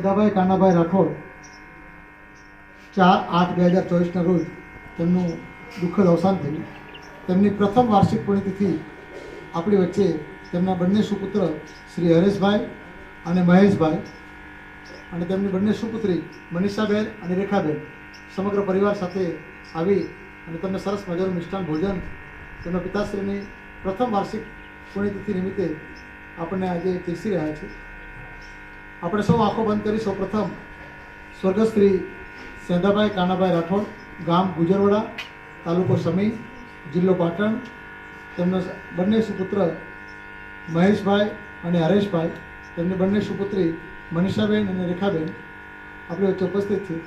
સ્વર્ગસ્ત્રી કાનાભાઈ રાઠોડ, ચાર આઠ બે હજાર ચોવીસના રોજ તેમનું દુઃખદ અવસાન થયું. તેમની પ્રથમ વાર્ષિક પુણ્યતિથિ આપણી વચ્ચે તેમના બંને સુપુત્ર શ્રી હરેશભાઈ અને મહેશભાઈ અને તેમની બંને સુપુત્રી મનીષાબેન અને રેખાબેન સમગ્ર પરિવાર સાથે આવી અને તમને સરસ મજાનું મિષ્ટાન ભોજન તેમના પિતાશ્રીની પ્રથમ વાર્ષિક પુણ્યતિથિ નિમિત્તે આપણને આજે પીરસી રહ્યા છે. આપણે સૌ આંખો બંધ કરી સૌ પ્રથમ સ્વર્ગસ્ત્રી સેંધાભાઈ કાનાભાઈ રાઠોડ, ગામ ગુજરવાડા, તાલુકો સમી જિલ્લો પાટણ, તેમના બંને સુપુત્ર મહેશભાઈ અને હરેશભાઈ, તેમની બંને સુપુત્રી મનીષાબેન અને રેખાબેન આપણે વચ્ચે ઉપસ્થિત છે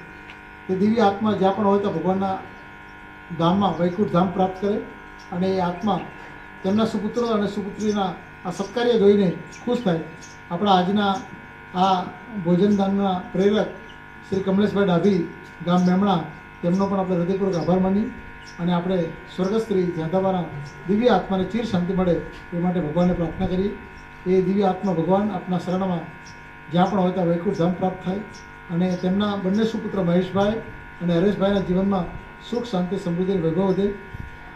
તે દિવ્ય આત્મા જ્યાં પણ હોય ત્યાં ભગવાનના ધામમાં વૈકુંઠ ધામ પ્રાપ્ત કરે અને એ આત્મા તેમના સુપુત્રો અને સુપુત્રીના આ સત્કાર્ય જોઈને ખુશ થાય. આપણા આજના આ ભોજનદાનના પ્રેરક શ્રી કમલેશભાઈ ડાભી ગામ મેમણા, તેમનો પણ આપણે હૃદયપૂર્વક આભાર માની અને આપણે સ્વર્ગસ્ત્રી જાદાબાના દિવ્ય આત્માને ચીર શાંતિ મળે એ માટે ભગવાનને પ્રાર્થના કરીએ. એ દિવ્ય આત્મા ભગવાન આપના શરણમાં જ્યાં પણ હોય ત્યાં વૈકુંઠ ધામ પ્રાપ્ત થાય અને તેમના બંને સુપુત્ર મહેશભાઈ અને હરેશભાઈના જીવનમાં સુખ, શાંતિ, સમૃદ્ધિ, વૈભવ વધે.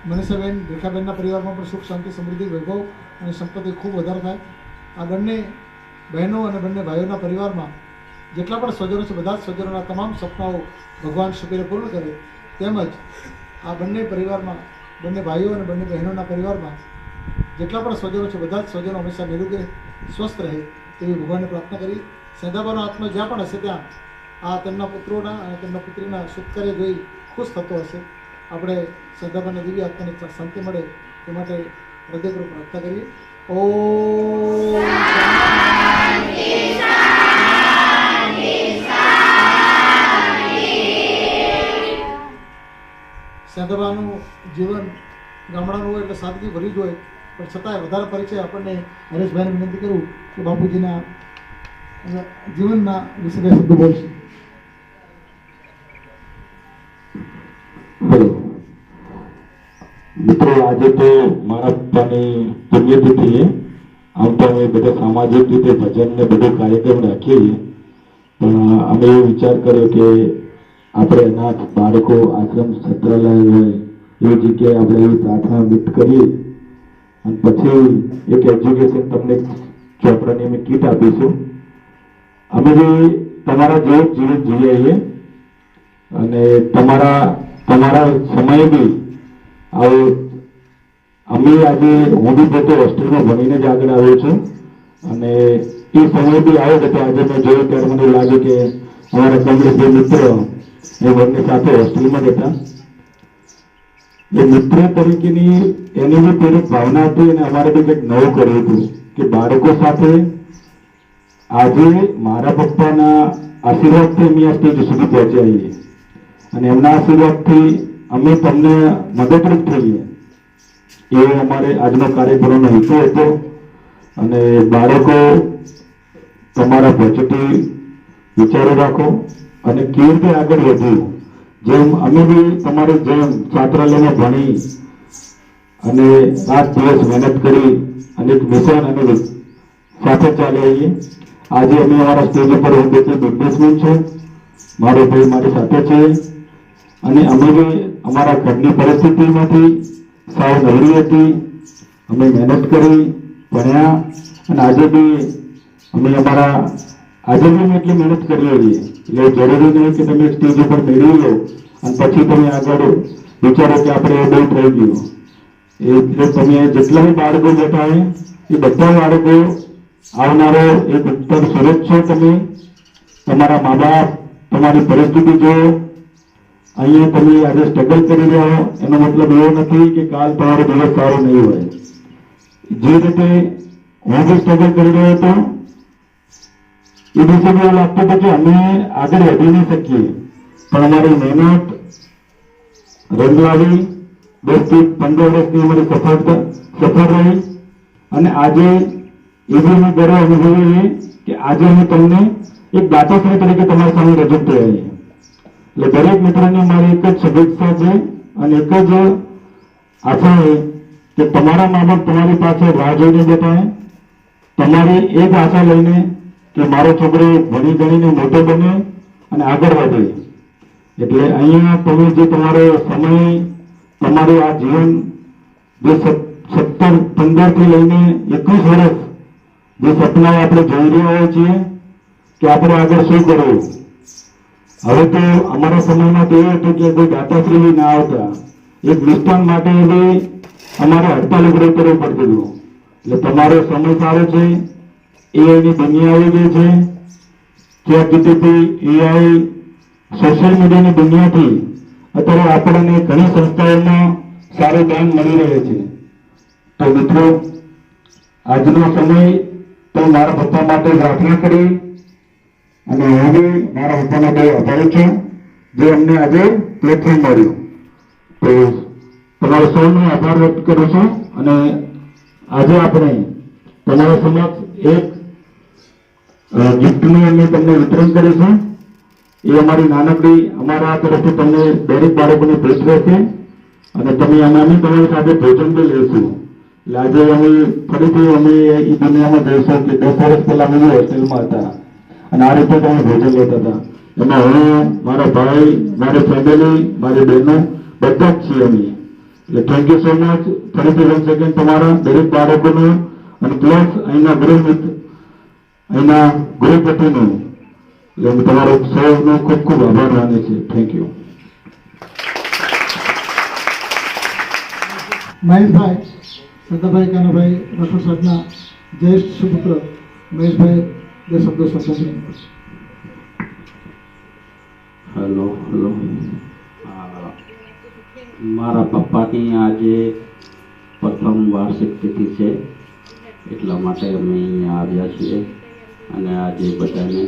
મનીષાબેન રેખાબેનના પરિવારમાં પણ સુખ, શાંતિ, સમૃદ્ધિ, વૈભવ અને સંપત્તિ ખૂબ વધારો થાય. આ બંને બહેનો અને બંને ભાઈઓના પરિવારમાં જેટલા પણ સ્વજનો છે, બધા જ સ્વજનોના તમામ સપનાઓ ભગવાન શુક્રે પૂર્ણ કરે તેમજ આ બંને પરિવારમાં, બંને ભાઈઓ અને બંને બહેનોના પરિવારમાં જેટલા પણ સ્વજનો છે, બધા જ સ્વજનો હંમેશા નિરોગી, સ્વસ્થ રહે તેવી ભગવાનને પ્રાર્થના કરી. સેંધાબાનો આત્મા જ્યાં પણ હશે ત્યાં આ તેમના પુત્રોના અને તેમના પુત્રીના સુખકાર્ય કાર્ય જોઈ ખુશ થતો હશે. આપણે સેંધાબાના દિવ્ય આત્માને શાંતિ મળે તે માટે હૃદયપૂર્વક પ્રાર્થના કરીએ. ઓમ સેંધાબાનું જીવન ગામડાનું હોય એટલે સાદગી ભરી જ હોય. પણ છતાંય વધારે પરિચય આપણને હરેશભાઈને વિનંતી કરું કે બાપુજીના જીવનના વિશે બે શબ્દો બોલશે. મિત્રો, આજે તો મારા પપ્પાની પુણ્યતિથિ છે. આમ તો અમે બધા સામાજિક રીતે ભજન ને બધો કાર્યક્રમ રાખીએ પણ અમે એવો વિચાર કર્યો કે આપણે અનાથ બાળકો આશ્રમ છત્રાલય હોય એવી જગ્યાએ આપણે એવી પ્રાર્થના વ્યક્ત કરીએ. અને પછી એક એજ્યુકેશન તમને ચોપડાની અમે કીટ આપીશું. અમે બી તમારા જેવું જીવન જીવીએ છીએ અને તમારા તમારા સમય બી આવો, અમે આજે હું બી પોતે હોસ્ટેલમાં ભણીને જ આગળ આવ્યો છું. અને એ સમય બી આવ્યો હતો. આજે મેં જોયું ત્યારે મને લાગ્યું કે અમારા કમલેશભાઈ મિત્ર એ બંને સાથે હોસ્ટેલમાં જ હતા. એ મિત્ર તરીકેની એની બી પેલી ભાવના હતી અને અમારે બી કંઈક નવું કર્યું હતું કે બાળકો સાથે આજે મારા પપ્પાના આશીર્વાદથી અમે આ સ્ટેજ સુધી પહોંચ્યા અને એમના આશીર્વાદથી અમે તમને મદદરૂપ થઈએ. એવો અમારે આજનો કાર્યક્રમનો હેતુ હતો. અને બાળકો તમારા પોઝિટિવ વિચારો રાખો. અને કેવી રીતે આગળ વધ્યું જેમ અમે બી તમારી જેમ છાત્રાલયમાં ભણી અને રાત દિવસ મહેનત કરી અને એક મિશન અને સાથે ચાલી આવીએ આજે અમે અમારા સ્ટેજ ઉપર હું બિઝનેસમેન છે. મારો ભાઈ મારી સાથે છે. અને અમે બી અમારા ઘરની પરિસ્થિતિમાંથી સાવ નબળી હતી. અમે મહેનત કરી, ભણ્યા અને આજે બી અમે અમારા આજે પણ એટલી મહેનત કરી છીએ એટલે જરૂરી નહીં કે તમે સ્ટેજ ઉપર મેળવી લો અને પછી તમે આગળ વિચારો કે આપણે એ બહુ થઈ ગયું. એટલે તમે જેટલા બી બાળકો બેઠા એ બધા બાળકો આવનારો એક ઉત્તર સુરત છો તમે. તમારા મા બાપ તમારી પરિસ્થિતિ જો અહીંયા તમે આજે સ્ટ્રગલ કરી રહ્યા હો. એનો મતલબ એવો નથી કે કાલ તમારો દિવસ સારો નહીં હોય. જે રીતે હું બી સ્ટ્રગલ કરી રહ્યો હતો એ મને એવું લાગતું હતું કે અમે આગળ વધી નહીં શકીએ. પણ અમારી મહેનત રંગવાળી લાવી દસથી પંદર વર્ષની અમારી સફળતા, સફળ રહી. અને આજે એ બી અમે ગર્વ અનુભવીએ કે આજે અમે તમને એક દાતાશ્રી તરીકે તમારી સામે રજૂ થયા છીએ એટલે દરેક મિત્રોને મારી એક જ શુભેચ્છા છે અને એક જ આશા છે કે તમારા મા તમારી પાસે રાહ જોઈને બેઠા તમારી એ જ આશા લઈને કે મારો છોકરો ભણી ગણીને મોટો બને અને આગળ વધે. એટલે અહીંયા તમે જે તમારો સમય, તમારું આ જીવન, જે સત્તર પંદરથી લઈને એકવીસ વર્ષ જે સપનાઓ આપણે જોઈ રહ્યા હોય છીએ કે આપણે આગળ શું કરવું. હવે તો અમારા સમયમાં તો એ હતું કે કોઈ દાતાશ્રી ના આવતા. એક વિસ્તાર માટે અમારે હડતાલ ઉપર કરવું પડતું હતું. એટલે તમારો સમય સારો છે. એઆઈની દુનિયા આવી ગઈ છે. ચેટ જીટીપી એઆઈ સોશિયલ મીડિયાની દુનિયાથી અત્યારે આપણને ઘણી સંસ્થાઓમાં સારું જ્ઞાન મળી રહે છે. તો મિત્રો, આજનો સમય તો મારા પપ્પા માટે પ્રાર્થના કરી અને હું મારા પપ્પાનો બહુ આભારી છું, જે અમને આજે પ્લેટફોર્મ મળ્યું. તો તમારો સૌનો આભાર વ્યક્ત કરું છું અને આજે આપણે તમારા સમક્ષ એક ગિફ્ટનું અમે તમને વિતરણ કરીશું એ અમારી નાનકડી, અમારા તરફથી તમને દરેક બાળકોને ભેટ રહેશે. અને તમે અમે અમે તમારી સાથે ભોજન પણ લેશું. એટલે આજે અમે ફરીથી અમે એ દુનિયામાં જઈશું કે દસ વર્ષ પહેલા અમે હોસ્ટેલમાં હતા. અને આ રીતે તમે ભોજન લેતા હતા. એમાં હું મારા ભાઈ, મારી ફેમિલી મારી બહેનો બધા જ છીએ અમે. એટલે થેન્ક યુ સો મચ ફરીથી વન સેકન્ડ તમારા દરેક બાળકોનું અને પ્લસ અહીંના ગૃહ અહીંના ગૃહપતિનું એટલે તમારો સૌનો ખૂબ ખૂબ આભાર માને છે થેન્ક યુ મહેશભાઈ સદાભાઈ કાનાભાઈ રાઠોડ સાહેબના જ્યેષ્ઠ સુપુત્ર મહેશભાઈ બે શબ્દો શબ્દ હેલો હેલો મારા પપ્પાની આજે પ્રથમ વાર્ષિક તિથિ છે. એટલા માટે અમે અહીંયા આવ્યા છીએ. અને આજે બધાને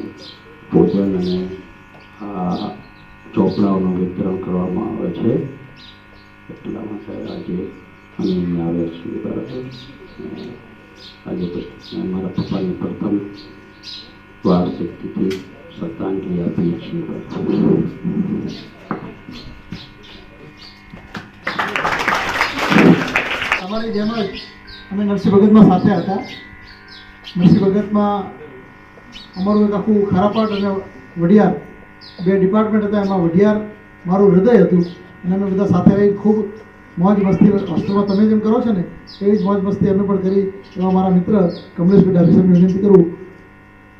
ભોજન અને આ ચોપડાઓનું વિતરણ કરવામાં આવે છે, એટલા માટે આજે અમે અહીંયા આવ્યા છીએ, બરાબર? આજે મારા પપ્પાની પ્રથમ વાર્ષિક તિથિ શ્રદ્ધાંજલિ આપીએ છીએ અમારી જેમ જ અમે નરસિંહ ભગતમાં સાથે હતા. નરસિંહ ભગતમાં અમારું એક આખું ખારાપાટ અને વઢિયાર. બે ડિપાર્ટમેન્ટ હતા, એમાં વડિયાર મારું હૃદય હતું. અને અમે બધા સાથે રહી ખૂબ મોજ મસ્તી હોસ્ટેલમાં તમે જેમ કરો છો ને, એવી જ મોજ મસ્તી અમે પણ કરી એવા મારા મિત્ર કમલેશભાઈ ડાભીસાહેબને વિનંતી કરું.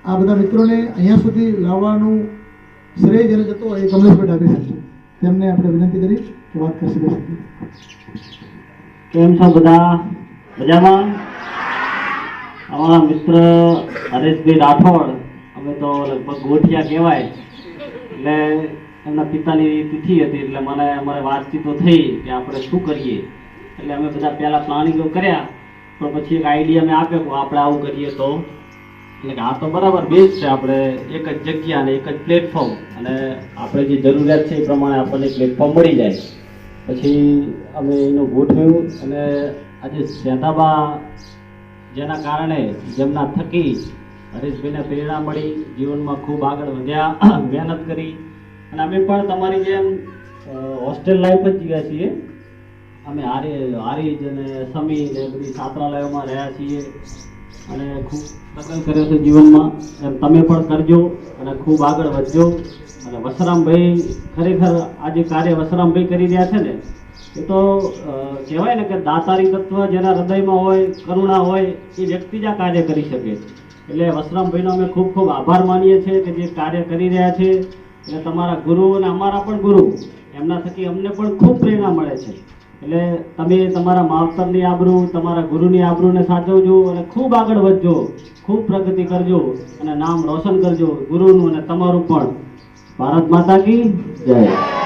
આ બધા મિત્રોને અહીંયા સુધી લાવવાનું શ્રેય જેને જતો એ કમલેશભાઈ ડાભી સાહેબ છે. તેમને આપણે વિનંતી કરી કે વાત કરશે. કેમ છો બધા? મજામાં? અમારા મિત્ર હરેશભાઈ રાઠોડ, અમે તો લગભગ ગોઠિયા કહેવાય. એટલે એમના પિતાની તિથિ હતી, એટલે મને અમારે વાતચીતો થઈ કે આપણે શું કરીએ. એટલે અમે બધા પહેલાં પ્લાનિંગો કર્યા, પણ પછી એક આઈડિયા મેં આપ્યો કે આપણે આવું કરીએ તો. એટલે કે આ તો બરાબર બેસ્ટ છે, આપણે એક જ જગ્યા અને એક જ પ્લેટફોર્મ અને આપણે જે જરૂરિયાત છે એ પ્રમાણે આપણને પ્લેટફોર્મ મળી જાય. પછી અમે એનું ગોઠવ્યું અને આજે સેંધાબા જેના કારણે જેમના થકી હરીશભાઈને પ્રેરણા મળી, જીવનમાં ખૂબ આગળ વધ્યા, મહેનત કરી. અને અમે પણ તમારી જેમ હોસ્ટેલ લાઈફ જ જીવ્યા છીએ. અમે હારી હારીજ અને સમી ને બધી છાત્રાલયોમાં રહ્યા છીએ. અને ખૂબ સ્ટ્રગલ કર્યો છે જીવનમાં. એમ તમે પણ કરજો અને ખૂબ આગળ વધજો. અને વસરામભાઈ ખરેખર આ જે કાર્ય વસરામભાઈ કરી રહ્યા છે ને એ તો કહેવાય ને કે દાતારી તત્વ જેના હૃદયમાં હોય, કરુણા હોય, એ વ્યક્તિ જ આ કાર્ય કરી શકે એટલે વસરામભાઈનો અમે ખૂબ ખૂબ આભાર માનીએ છીએ કે જે કાર્ય કરી રહ્યા છે. એટલે તમારા ગુરુ અને અમારા પણ ગુરુ, એમના થકી અમને પણ ખૂબ પ્રેરણા મળે છે. એટલે તમે તમારા માવતરની આબરૂ, તમારા ગુરુની આબરૂને સાચવજો અને ખૂબ આગળ વધજો, ખૂબ પ્રગતિ કરજો અને નામ રોશન કરજો ગુરુનું અને તમારું પણ. ભારત માતા કી જય.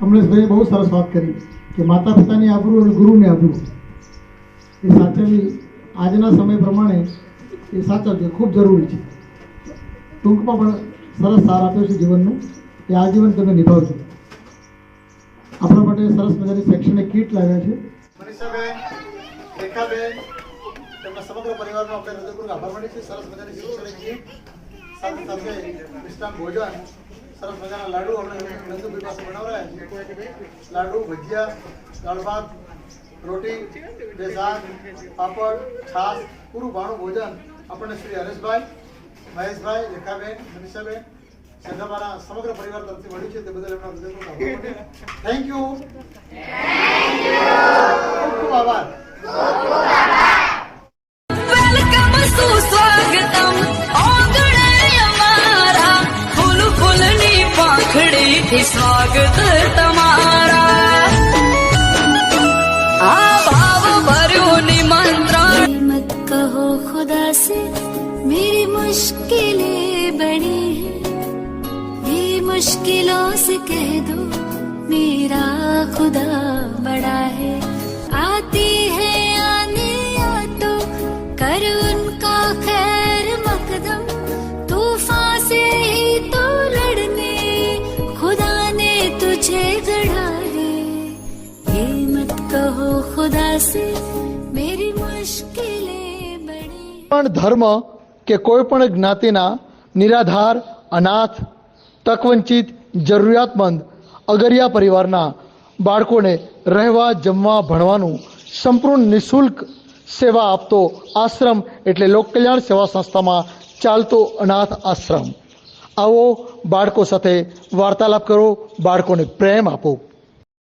કમલેશભાઈએ બહુ સરસ વાત કરી કે માતા પિતાની આબરૂ અને ગુરુને આબરૂ. એ સાચવવી આજના સમય પ્રમાણે એ સાચવવી ખૂબ જરૂરી છે. ટૂંકમાં પણ સરસ સાર આપ્યો છે જીવનનું. એ આજીવન તમે નિભાવજો. આપણા માટે સરસ મજાની શૈક્ષણિક કીટ લાવ્યા છે. મનીષાબેન, રેખાબેન, તેમના સમગ્ર પરિવારનો આપણે હૃદયપૂર્વક આભાર માનીએ છીએ. સરસ મજાની શૈક્ષણિક કીટ. સાથે સાથે મિષ્ટાન ભોજન સરસ મજાના લાડુ આપણે નંદુભાઈ પાસે બનાવરાયા છે. લાડુ, ભજીયા, દાળ ભાત, રોટી બે શાક પાપડ, છાશ, પૂરું ભાણું ભોજન આપણને શ્રી હરેશભાઈ, મહેશભાઈ, રેખાબેન, મનીષાબેન સંઘામાના સમગ્ર પરિવાર તરફથી મળ્યું છે. તે બદલ એમના હૃદયપૂર્વક થેન્ક યુ ખૂબ ખૂબ આભાર. थी स्वागत तुम्हारा। आ भाव भरो निमंत्रण मत कहो खुदा से, मेरी मुश्किलें बड़ी है। ये मुश्किलों से कह दो, मेरा खुदा बड़ा है। आती પણ ધર્મ કે કોઈ પણ જ્ઞાતિના નિરાધાર, અનાથ, તકવંચિત, જરૂરિયાતમંદ, અગરિયા પરિવારના બાળકોને રહેવા, જમવા, ભણવાનું સંપૂર્ણ નિઃશુલ્ક સેવા આપતો આશ્રમ એટલે લોકકલ્યાણ સેવા સંસ્થામાં ચાલતો અનાથ આશ્રમ. આવો બાળકો સાથે વાર્તાલાપ કરો, બાળકોને પ્રેમ આપો.